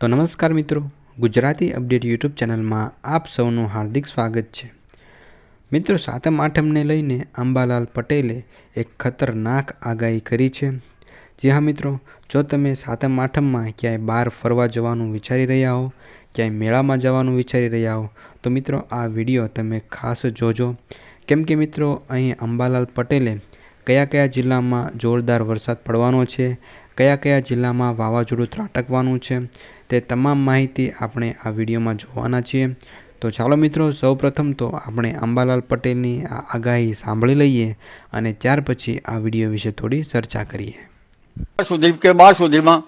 તો નમસ્કાર મિત્રો, ગુજરાતી અપડેટ યુટ્યુબ ચેનલમાં આપ સૌનું હાર્દિક સ્વાગત છે. મિત્રો, સાતમ આઠમને લઈને અંબાલાલ પટેલે એક ખતરનાક આગાહી કરી છે. જી હા મિત્રો, જો તમે સાતમ આઠમમાં ક્યાંય બહાર ફરવા જવાનું વિચારી રહ્યા હો, ક્યાંય મેળામાં જવાનું વિચારી રહ્યા હો, તો મિત્રો, આ વીડિયો તમે ખાસ જોજો. કેમ કે મિત્રો, અહીં અંબાલાલ પટેલે કયા કયા જિલ્લામાં જોરદાર વરસાદ પડવાનો છે, કયા કયા જિલ્લામાં વાવાઝોડું ત્રાટકવાનું છે તે તમામ માહિતી આપણે આ વિડીયોમાં જોવાના છીએ. તો ચાલો મિત્રો, સૌપ્રથમ તો આપણે અંબાલાલ પટેલની આ આગાહી સાંભળી લઈએ અને ત્યાર પછી આ વીડિયો વિશે થોડી ચર્ચા કરીએ. સુધી કે બાર સુધીમાં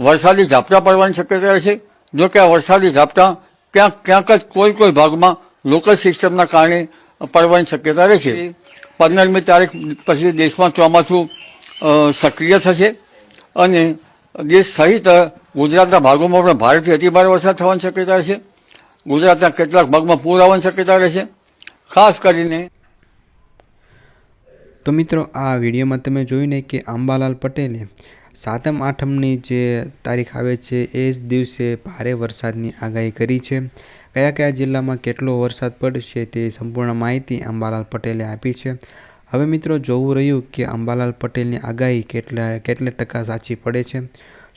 વરસાદી ઝાપટા પડવાની શક્યતા રહેશે જો કે આ વરસાદી ઝાપટા ક્યાંક ક્યાંક જ કોઈ કોઈ ભાગમાં લોકલ સિસ્ટમના કારણે પડવાની શક્યતા રહેશે પંદરમી તારીખ પછી દેશમાં ચોમાસું સક્રિય થશે અને દેશ સહિત ગુજરાતના ભાગોમાં પણ ભારેથી અતિભારે વરસાદ થવાની શક્યતા રહેશે ગુજરાતના કેટલાક ભાગમાં પૂર આવવાની શક્યતા રહેશે ખાસ કરીને તો મિત્રો, આ વિડીયોમાં તમે જોયું ને કે અંબાલાલ પટેલે સાતમ આઠમની જે તારીખ આવે છે, એ જ દિવસે ભારે વરસાદની આગાહી કરી છે. કયા કયા જિલ્લામાં કેટલો વરસાદ પડશે તે સંપૂર્ણ માહિતી અંબાલાલ પટેલે આપી છે. હવે મિત્રો, જોવું રહ્યું કે અંબાલાલ પટેલની આગાહી કેટલા કેટલા ટકા સાચી પડે છે.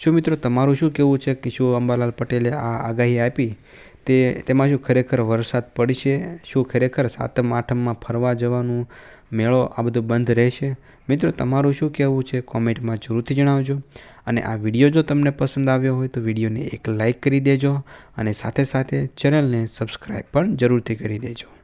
શું મિત્રો, તમારું શું કહેવું છે કે શું અંબાલાલ પટેલે આ આગાહી આપી? તે, તેમાં શું ખરેખર વરસાદ પડશે? શું ખરેખર સાતમ, આઠમમાં ફરવા જવાનું મેળો આ બધું બંધ રહેશે? મિત્રો, તમારું શું કહેવું છે? કોમેન્ટમાં જરૂરથી જણાવજો. અને આ વીડિયો જો તમને પસંદ આવ્યો હોય તો વિડીયોને એક લાઇક કરી દેજો અને સાથે સાથે ચેનલને સબસ્ક્રાઈબ પણ જરૂરથી કરી દેજો.